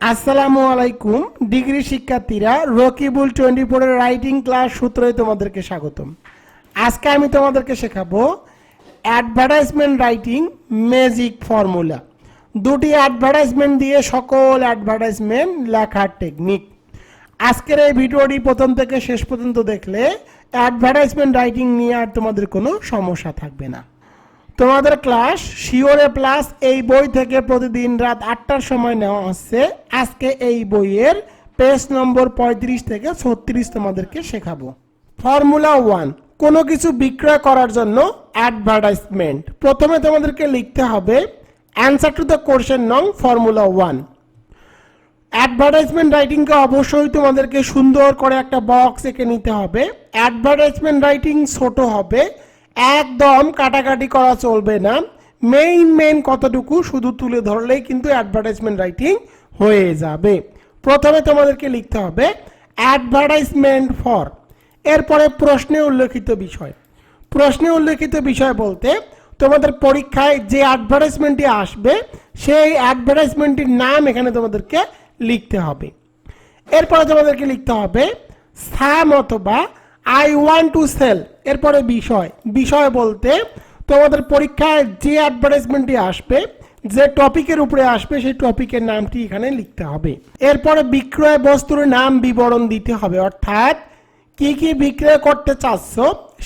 আসসালামু আলাইকুম, ডিগ্রি শিক্ষার্থীরা, রকিবুল টোয়েন্টি ফোরের রাইটিং ক্লাস সূত্রে তোমাদেরকে স্বাগতম। আজকে আমি তোমাদেরকে শেখাবো অ্যাডভার্টাইজমেন্ট রাইটিং ম্যাজিক ফর্মুলা। দুটি অ্যাডভার্টাইজমেন্ট দিয়ে সকল অ্যাডভার্টাইজমেন্ট লেখার টেকনিক। আজকের এই ভিডিওটি প্রথম থেকে শেষ পর্যন্ত দেখলে অ্যাডভার্টাইজমেন্ট রাইটিং নিয়ে আর তোমাদের কোনো সমস্যা থাকবে না। তোমাদের ক্লাস শিওরে প্লাস এই বই থেকে প্রতিদিন রাত আটটার সময় নেওয়া হচ্ছে। আজকে এই বইয়ের পেজ নম্বর পঁয়ত্রিশ থেকে ছত্রিশ তোমাদেরকে শেখাবো। ফর্মুলা ওয়ান কোনো কিছু বিক্রয় করার জন্য অ্যাডভার্টাইজমেন্ট প্রথমে তোমাদেরকে লিখতে হবে অ্যান্সার টু দ্য কোশ্চেন নং ফর্মুলা ওয়ান অ্যাডভার্টাইজমেন্ট রাইটিংকে অবশ্যই তোমাদেরকে সুন্দর করে একটা বক্স এঁকে নিতে হবে। অ্যাডভার্টাইজমেন্ট রাইটিং ছোট হবে একদম কাটাকাটি করা চলবে না। মেইন মেইন কতটুকু শুধু তুলে ধরলেই কিন্তু অ্যাডভার্টাইজমেন্ট রাইটিং হয়ে যাবে। প্রথমে তোমাদেরকে লিখতে হবে অ্যাডভার্টাইজমেন্ট ফর এরপরে প্রশ্নে উল্লেখিত বিষয়। প্রশ্নে উল্লেখিত বিষয় বলতে, তোমাদের পরীক্ষায় যে অ্যাডভার্টাইজমেন্টটি আসবে, সেই অ্যাডভার্টাইজমেন্টটির নাম এখানে তোমাদেরকে লিখতে হবে। এরপরে তোমাদেরকে লিখতে হবে সাম অথবা আই ওয়ান্ট টু সেল এরপরে বিষয়। বিষয় বলতে, তোমাদের পরীক্ষায় যে অ্যাডভার্টাইজমেন্টটি আসবে, যে টপিকের উপরে আসবে, সেই টপিকের নামটি এখানে লিখতে হবে। এরপরে বিক্রয় বস্তুর নাম বিবরণ দিতে হবে। অর্থাৎ, কি কি বিক্রয় করতে চাচ্ছ,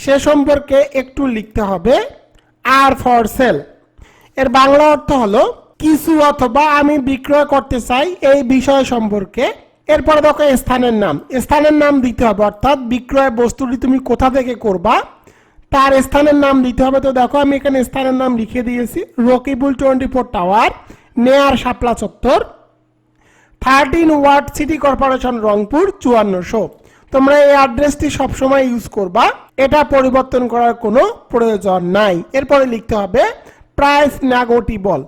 সে সম্পর্কে একটু লিখতে হবে। আর ফর সেল এর বাংলা অর্থ হলো, কিছু অথবা আমি বিক্রয় করতে চাই এই বিষয় সম্পর্কে এরপরে দেখো স্থানের নাম। স্থানের নাম দিতে হবে, অর্থাৎ বিক্রয় বস্তুটি তুমি কোথা থেকে করবা, তার স্থানের নাম দিতে হবে। তো দেখো, আমি এখানে স্থানের নাম লিখে দিয়েছি, Rakibul twenty four tower, near Shapla Chattar, thirteen ward city corporation, Rangpur, চুয়ান্নশো। তোমরা এই অ্যাড্রেসটি সবসময় ইউজ করবা, এটা পরিবর্তন করার কোনো প্রয়োজন নাই। এরপরে লিখতে হবে, প্রাইস ন্যাগোটিবল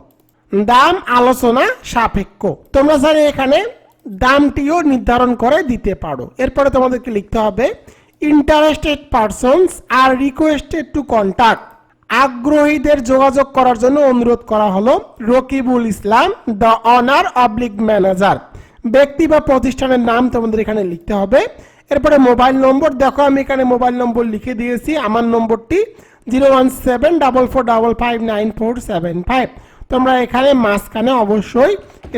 দাম আলোচনা সাপেক্ষ। তোমরা স্যার এখানে দামটিও নির্ধারণ করে দিতে পারো। এরপরে তোমাদেরকে লিখতে হবে interested persons are requested to contact আগ্রহীদের যোগাযোগ করার জন্য অনুরোধ করা হলো, Rakibul Islam the owner oblique manager ব্যক্তি বা প্রতিষ্ঠানের নাম তোমাদের এখানে লিখতে হবে। এরপরে মোবাইল নম্বর, দেখো আমি এখানে মোবাইল নম্বর লিখে দিয়েছি, আমার নম্বরটি zero one seven double four double five nine four seven five. তোমরা এখানে মাঝখানে অবশ্যই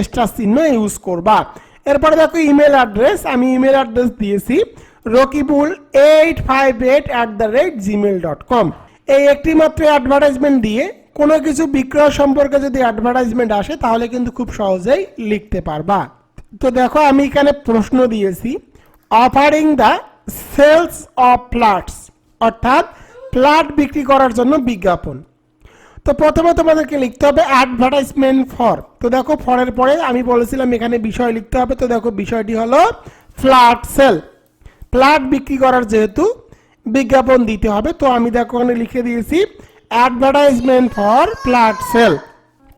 স্টার চিহ্ন ইউজ করবা। এরপরে দেখো ইমেল অ্যাড্রেস আমি ইমেল অ্যাড্রেস দিয়েছি, Rakibul eight five eight at the rate Gmail dot com এই একটি মাত্র অ্যাডভার্টাইজমেন্ট দিয়ে কোনো কিছু বিক্রয় সম্পর্কে যদি অ্যাডভার্টাইজমেন্ট আসে, তাহলে কিন্তু খুব সহজেই লিখতে পারবা। তো দেখো, আমি এখানে প্রশ্ন দিয়েছি offering the sales of flats অর্থাৎ ফ্ল্যাট বিক্রি করার জন্য বিজ্ঞাপন। তো প্রথমে তোমাদেরকে লিখতে হবে অ্যাডভার্টাইজমেন্ট ফর তো দেখো, ফরের পরে আমি বলেছিলাম এখানে বিষয় লিখতে হবে, তো দেখো বিষয়টি হলো ফ্ল্যাট সেল ফ্ল্যাট বিক্রি করার যেহেতু বিজ্ঞাপন দিতে হবে, তো আমি দেখো ওখানে লিখে দিয়েছি advertisement for flat sale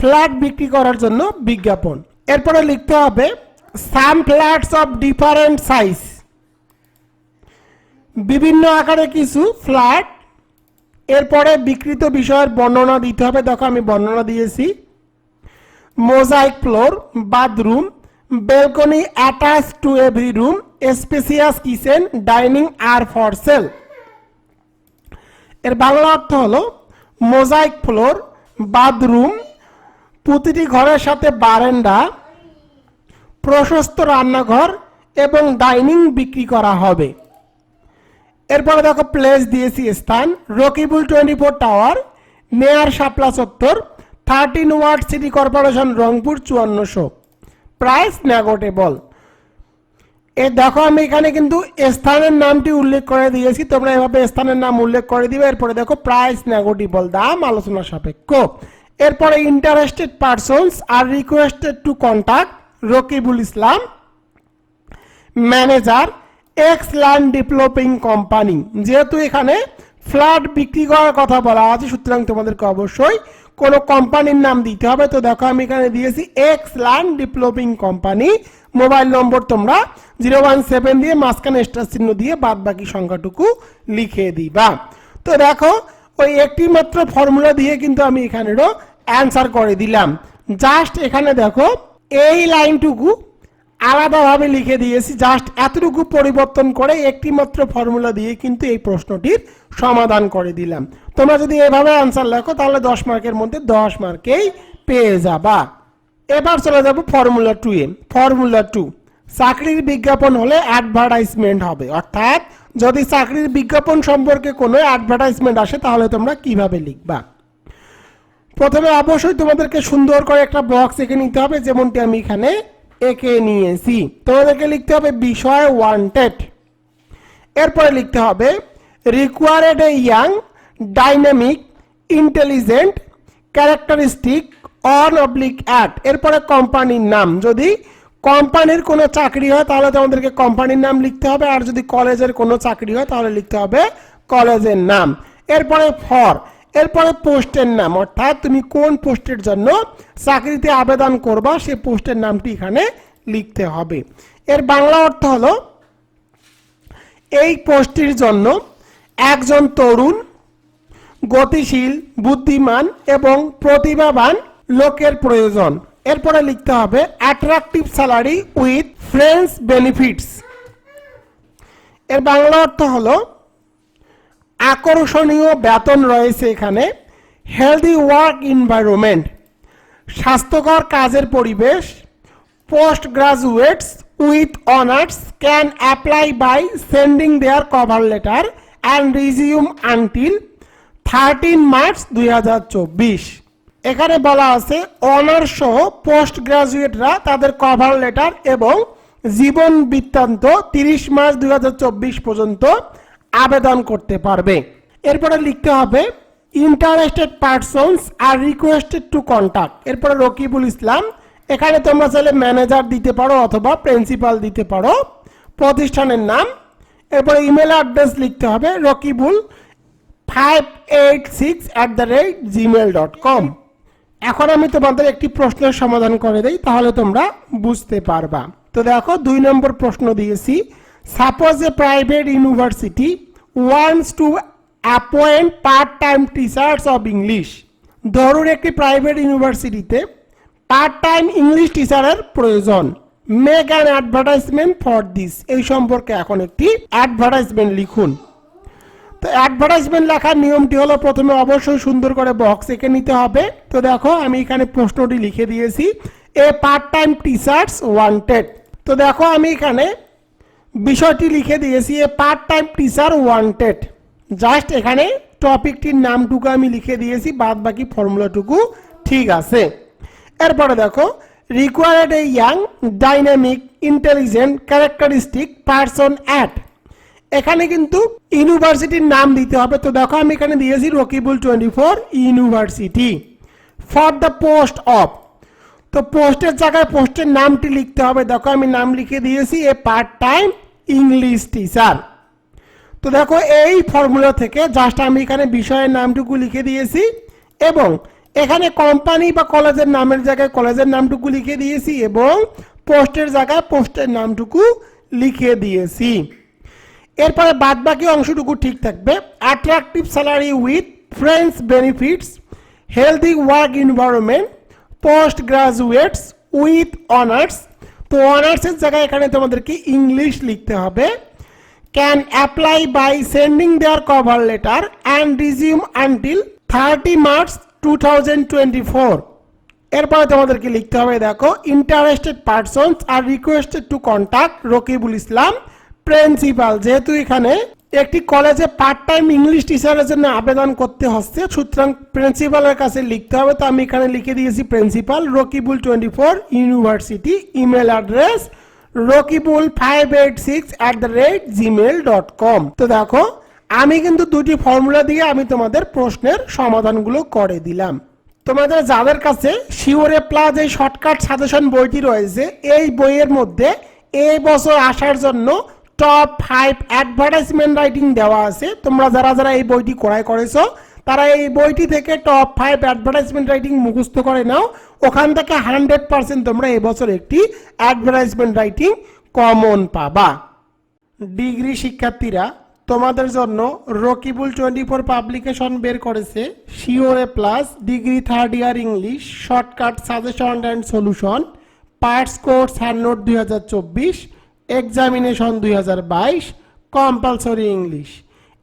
flat বিক্রি করার জন্য বিজ্ঞাপন। এরপরে লিখতে হবে some flats of different size বিভিন্ন আকারে কিছু ফ্ল্যাট এরপরে বিকৃত বিষয়ের বর্ণনা দিতে হবে। দেখো, আমি বর্ণনা দিয়েছি। Mosaic floor bathroom balcony attach to every room spacious kitchen dining R for sale এর বাংলা অর্থ হলো মোজাইক ফ্লোর বাথরুম প্রতিটি ঘরের সাথে বারান্দা, প্রশস্ত রান্নাঘর এবং ডাইনিং বিক্রি করা হবে। এরপরে দেখো প্লেস দিয়েছি স্থান Rakibul twenty four tower near Shapla Chattar thirteen ward city corporation Rangpur চুয়ান্নশো। Price negotiable এ দেখো আমি এখানে কিন্তু স্থানের নামটি উল্লেখ করে দিয়েছি, তোমরা এভাবে স্থানের নাম উল্লেখ করে দিবে, এরপরে দেখো প্রাইস ন্যাগোটিবল দাম, আলোচনা সাপেক্ষ। এরপরে interested persons are requested to contact Rakibul Islam manager X land developing company যেহেতু এখানে ফ্ল্যাট বিক্রি করার কথা বলা আছে, সুতরাং তোমাদেরকে অবশ্যই কোনো কোম্পানির নাম দিতে হবে। তো দেখো, আমি এখানে দিয়েছি X land developing company mobile number তোমরা জিরো ওয়ান সেভেন দিয়ে মাঝখানে স্টার চিহ্ন দিয়ে বাদ বাকি সংখ্যাটুকু লিখে দিবা। তো দেখো, ওই একটি মাত্র ফর্মুলা দিয়ে কিন্তু আমি এখানেরও অ্যান্সার করে দিলাম। জাস্ট এখানে দেখো, এই লাইনটুকু আলাদাভাবে লিখে দিয়েছি জাস্ট এতটুকু পরিবর্তন করে একটি মাত্র ফর্মুলা দিয়ে কিন্তু এই প্রশ্নটির সমাধান করে দিলাম। তোমরা যদি এভাবে আনসার লেখো, তাহলে দশ মার্কের মধ্যে দশ মার্কেই পেয়ে যাবা। এবার চলে যাব formula two A. Formula two চাকরির বিজ্ঞাপন হলে অ্যাডভার্টাইজমেন্ট হবে। অর্থাৎ যদি চাকরির বিজ্ঞাপন সম্পর্কে কোনো অ্যাডভার্টাইজমেন্ট আসে, তাহলে তোমরা কীভাবে লিখবা? প্রথমে অবশ্যই তোমাদেরকে সুন্দর করে একটা বক্স এঁকে নিতে হবে, যেমনটি আমি এখানে এঁকে নিয়েছি। তোমাদেরকে লিখতে হবে বিষয় ওয়ান্টেড এরপরে লিখতে হবে required a young dynamic intelligent characteristic on oblique at এরপরে কোম্পানির নাম। যদি কোম্পানির কোনো চাকরি হয়, তাহলে তোমাদেরকে কোম্পানির নাম লিখতে হবে। আর যদি কলেজের কোনো চাকরি হয়, তাহলে লিখতে হবে কলেজের নাম। এরপরে ফর এরপরে পোস্টের নাম, অর্থাৎ তুমি কোন পোস্টের জন্য চাকরিতে আবেদন করবা সেই পোস্টের নামটি এখানে লিখতে হবে। এর বাংলা অর্থ হলো, এই পোস্টটির জন্য একজন তরুণ, গতিশীল, বুদ্ধিমান এবং প্রতিভাবান লোকের প্রয়োজন। এরপরে লিখতে হবে attractive salary with friends benefits এর বাংলা অর্থ হলো আকর্ষণীয় বেতন রয়েছে এখানে। হেলদি ওয়ার্ক এনভায়রনমেন্ট স্বাস্থ্যকর কাজের পরিবেশ post graduates with honours can apply by sending their cover letter and resume until thirteen March দুই হাজার চব্বিশ। এখানে বলা আছে অনার্স সহ পোস্ট গ্রাজুয়েটরা তাদের কভার লেটার এবং জীবন বৃত্তান্ত তিরিশ মার্চ দুই হাজার চব্বিশ পর্যন্ত আবেদন করতে পারবে। এরপরে লিখতে হবে interested persons are requested to contact এরপরে রকিবুল ইসলাম, এখানে তোমরা চাইলে ম্যানেজার দিতে পারো অথবা প্রিন্সিপাল দিতে পারো। প্রতিষ্ঠানের নাম। এরপরে ইমেল অ্যাড্রেস লিখতে হবে, Rakibul five eight six at the rate Gmail dot com এখন আমি তোমাদের একটি প্রশ্নের সমাধান করে দেই, তাহলে তোমরা বুঝতে পারবা। তো দেখো, দুই নম্বর প্রশ্ন দিয়েছি suppose a private university wants to appoint part time teachers of English ধরুন একটি প্রাইভেট ইউনিভার্সিটিতে পার্ট টাইম ইংলিশ টিচারের প্রয়োজন। Make an advertisement for this এই সম্পর্কে এখন একটি অ্যাডভার্টাইজমেন্ট লিখুন। তো অ্যাডভার্টাইজমেন্ট লেখার নিয়মটি হলো প্রথমে অবশ্যই সুন্দর করে বক্স এঁকে নিতে হবে। তো দেখো, আমি এখানে প্রশ্নটি লিখে দিয়েছি। A part time teachers wanted তো দেখো, আমি এখানে বিষয়টি লিখে দিয়েছি, a part time teacher wanted just এখানে টপিকটির নামটুকু আমি লিখে দিয়েছি বাদ বাকি ফর্মুলাটুকু ঠিক আছে। এরপরে দেখো required a young dynamic intelligent characteristic person at এখানে কিন্তু ইউনিভার্সিটির নাম দিতে হবে, তো দেখো আমি এখানে দিয়েছি Rakibul twenty four university for the post of তো পোস্টের জায়গায় পোস্টের নামটি লিখতে হবে। দেখো আমি নাম লিখে দিয়েছি, a part time English teacher তো দেখো এই ফর্মুলা থেকে জাস্ট আমি এখানে বিষয়ের নামটুকু লিখে দিয়েছি এবং এখানে কোম্পানি বা কলেজের নামের জায়গায় কলেজের নামটুকু লিখে দিয়েছি এবং পোস্টের জায়গায় পোস্টের নামটুকু লিখে দিয়েছি। এরপরে বাদ বাকি অংশটুকু ঠিক থাকবে। Attractive salary with friends benefits healthy work environment post graduates with honours তো অনার্সের জায়গায় এখানে তোমাদেরকে ইংলিশ লিখতে হবে। Can apply by sending their cover letter and resume until thirty March two thousand twenty four এরপরে তোমাদেরকে লিখতে হবে, দেখো interested persons are requested to contact Rakibul Islam principal যেহেতু এখানে একটি কলেজে পার্ট টাইম ইংলিশ টিচারের জন্য আবেদন করতে হচ্ছে। সুতরাং প্রিন্সিপালের কাছে লিখতে হবে। তো আমি এখানে লিখে দিয়েছি principal Rakibul twenty four university email address Rakibul five eight six at the rate Gmail dot com তো দেখো, আমি কিন্তু দুটি ফর্মুলা দিয়ে আমি তোমাদের প্রশ্নের সমাধানগুলো করে দিলাম। তোমাদের যাদের কাছে শিওরে প্লাস এই শর্টকাট সাজেশন বইটি রয়েছে, এই বইয়ের মধ্যে এই বছর আসার জন্য টপ ফাইভ অ্যাডভার্টাইজমেন্ট রাইটিং দেওয়া আছে। তোমরা যারা যারা এই বইটি ক্রয় করেছ, তারা এই বইটি থেকে টপ ফাইভ অ্যাডভার্টাইজমেন্ট রাইটিং মুখস্থ করে নাও। ওখান থেকে হান্ড্রেড পার্সেন্ট তোমরা এবছর একটি অ্যাডভার্টাইজমেন্ট রাইটিং কমন পাবা। ডিগ্রি শিক্ষার্থীরা, তোমাদের জন্য রকিবুল টোয়েন্টি ফোর পাবলিকেশন বের করেছে। Sure plus degree third year English shortcut suggestion and solution parts course hand note দুই হাজার চব্বিশ। এক্সামিনেশন দুই হাজার বাইশ কম্পালসরি ইংলিশ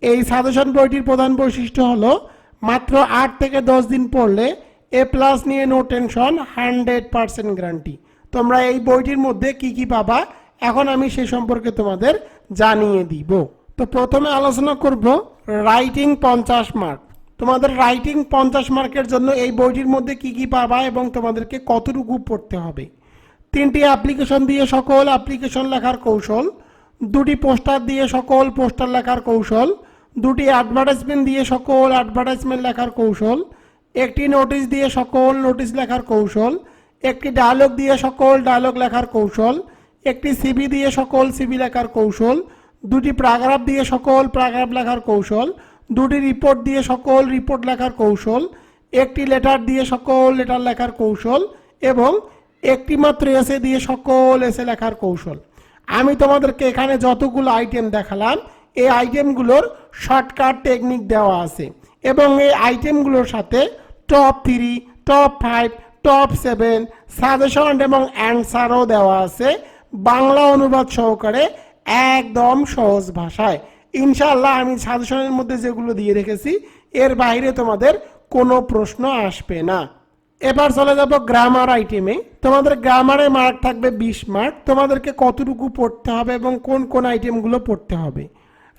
এই সাজেশন বইটির প্রধান বৈশিষ্ট্য হলো, মাত্র আট থেকে দশ দিন পড়লে এ প্লাস নিয়ে no tension hundred percent guarantee তোমরা এই বইটির মধ্যে কি কি পাবা? এখন আমি সে সম্পর্কে তোমাদের জানিয়ে দিব। তো প্রথমে আলোচনা করব রাইটিং পঞ্চাশ মার্ক তোমাদের রাইটিং পঞ্চাশ মার্কের জন্য এই বইটির মধ্যে কি কি পাবা এবং তোমাদেরকে কতটুকু পড়তে হবে? তিনটি অ্যাপ্লিকেশন দিয়ে সকল অ্যাপ্লিকেশন লেখার কৌশল, দুটি পোস্টার দিয়ে সকল পোস্টার লেখার কৌশল, দুটি অ্যাডভার্টাইজমেন্ট দিয়ে সকল অ্যাডভার্টাইজমেন্ট লেখার কৌশল, একটি নোটিশ দিয়ে সকল নোটিশ লেখার কৌশল, একটি ডায়লগ দিয়ে সকল ডায়লগ লেখার কৌশল, একটি সিবি দিয়ে সকল সিবি লেখার কৌশল, দুটি প্যারাগ্রাফ দিয়ে সকল প্যারাগ্রাফ লেখার কৌশল, দুটি রিপোর্ট দিয়ে সকল রিপোর্ট লেখার কৌশল, একটি লেটার দিয়ে সকল লেটার লেখার কৌশল এবং একটি মাত্র এসে দিয়ে সকল এসে লেখার কৌশল। আমি তোমাদেরকে এখানে যতগুলো আইটেম দেখালাম, এই আইটেমগুলোর শর্টকাট টেকনিক দেওয়া আছে এবং এই আইটেমগুলোর সাথে top three top five top seven suggestion এবং অ্যান্সারও দেওয়া আছে বাংলা অনুবাদ সহকারে একদম সহজ ভাষায়। ইনশাআল্লাহ আমি সাজেশনের মধ্যে যেগুলো দিয়ে রেখেছি, এর বাইরে তোমাদের কোনো প্রশ্ন আসবে না। এবার চলে যাব গ্রামার আইটেমে তোমাদের গ্রামারে মার্ক থাকবে বিশ মার্ক তোমাদেরকে কতটুকু পড়তে হবে এবং কোন কোন আইটেমগুলো পড়তে হবে।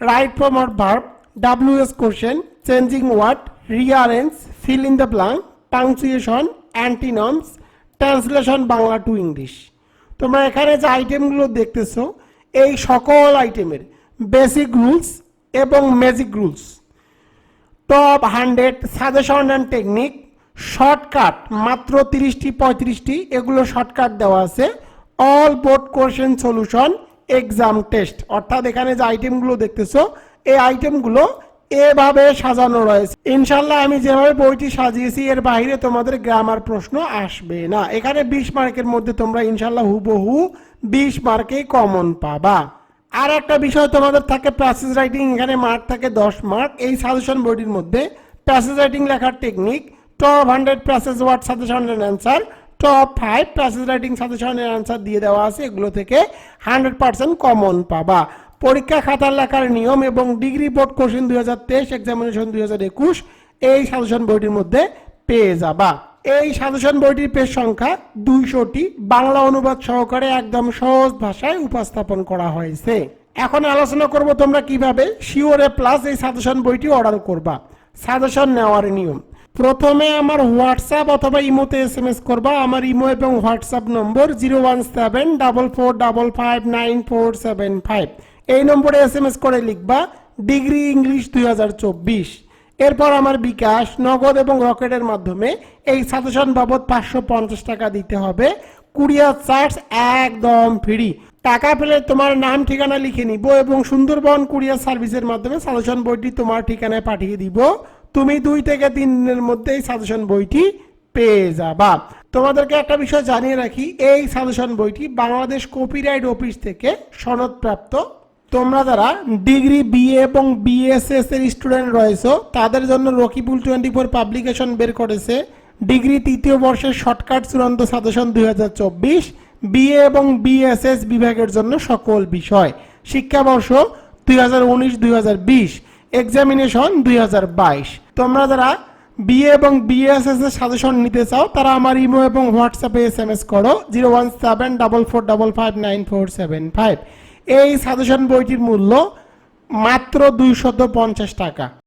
Right from R verb WS question changing word rearrange fill in the blank punctuation antonyms translation Bangla to English তোমরা এখানে যে আইটেমগুলো দেখতেছো, এই সকল আইটেমের বেসিক রুলস এবং magic rules top hundred suggestion and technique shortcut, মাত্র তিরিশটি, পঁয়ত্রিশটি, এগুলো শর্টকাট দেওয়া আছে। All board question solution exam test অর্থাৎ এখানে যে আইটেমগুলো দেখতেছো, এই আইটেমগুলো এভাবে সাজানো রয়েছে। ইনশাল্লাহ আমি যেভাবে বইটি সাজিয়েছি, এর বাইরে তোমাদের গ্রামার প্রশ্ন আসবে না। এখানে বিশ মার্কের মধ্যে তোমরা ইনশাল্লাহ হুবহু বিশ মার্কেই কমন পাবা। আর একটা বিষয় তোমাদের থাকে প্যাসেজ রাইটিং এখানে মার্ক থাকে দশ মার্ক এই সাজেশন বইটির মধ্যে প্যাসেজ রাইটিং লেখার technique top hundred passage word suggestion and answer top five passage writing suggestion এর অ্যান্সার দিয়ে দেওয়া আছে। এগুলো থেকে হান্ড্রেড পার্সেন্ট কমন পাবা। পরীক্ষা খাতার লেখার নিয়ম এবং ডিগ্রি বোর্ড কোশ্চেন দুই হাজার তেইশ এক্সামিনেশন দুই হাজার একুশ, এই সাজেশন বইটির মধ্যে পেয়ে যাবা। এই সাজেশন বইটির পেজ সংখ্যা দুইশোটি। বাংলা অনুবাদ সহকারে একদম সহজ ভাষায় উপস্থাপন করা হয়েছে। এখন আলোচনা করব তোমরা কীভাবে। শিওরে প্লাস এই সাজেশন বইটি অর্ডার করবা। সাজেশন নেওয়ার নিয়ম। প্রথমে আমার হোয়াটসঅ্যাপ অথবা ইমোতে এস এম এস করবা। আমার ইমো এবং WhatsApp number zero one seven double four double five nine four seven five. এই নম্বরে এস এম এস করে লিখবা, ডিগ্রি ইংলিশ দুই হাজার চব্বিশ। এরপর আমার বিকাশ, নগদ এবং রকেটের মাধ্যমে এই সাজেশন বাবদ পাঁচশো পঞ্চাশ টাকা দিতে হবে। কুরিয়ার চার্জ একদম ফ্রি। টাকা পেলে তোমার নাম, ঠিকানা লিখে নিব এবং সুন্দরবন কুরিয়ার সার্ভিসের মাধ্যমে সাজেশন বইটি তোমার ঠিকানায় পাঠিয়ে দিব। তুমি দুই থেকে তিন দিনের মধ্যে এই সাজেশন বইটি পেয়ে যাবা। তোমাদেরকে একটা বিষয় জানিয়ে রাখি, এই সাজেশন বইটি বাংলাদেশ কপিরাইট অফিস থেকে সনদপ্রাপ্ত। তোমরা যারা ডিগ্রি, বিএ এবং বিএসএস এর স্টুডেন্ট রয়েছে, তাদের জন্য রকিবুল টোয়েন্টি ফোর পাবলিকেশন বের করেছে। ডিগ্রি তৃতীয় বর্ষের শর্টকাট চূড়ান্ত সাজেশন দুই হাজার চব্বিশ, বিএ এবং বিএসএস বিভাগের জন্য সকল বিষয়। শিক্ষাবর্ষ দুই হাজার উনিশ, দুই হাজার বিশ। এক্সামিনেশন দুই হাজার বাইশ। তোমরা যারা বিএ এবং বিএসএস এর সাজেশন নিতে চাও, তারা আমার ইমো এবং হোয়াটসঅ্যাপে এস এম এস করো zero one seven double four double five nine four seven five এই সাজেশন বইটির মূল্য মাত্র দুইশত পঞ্চাশ টাকা।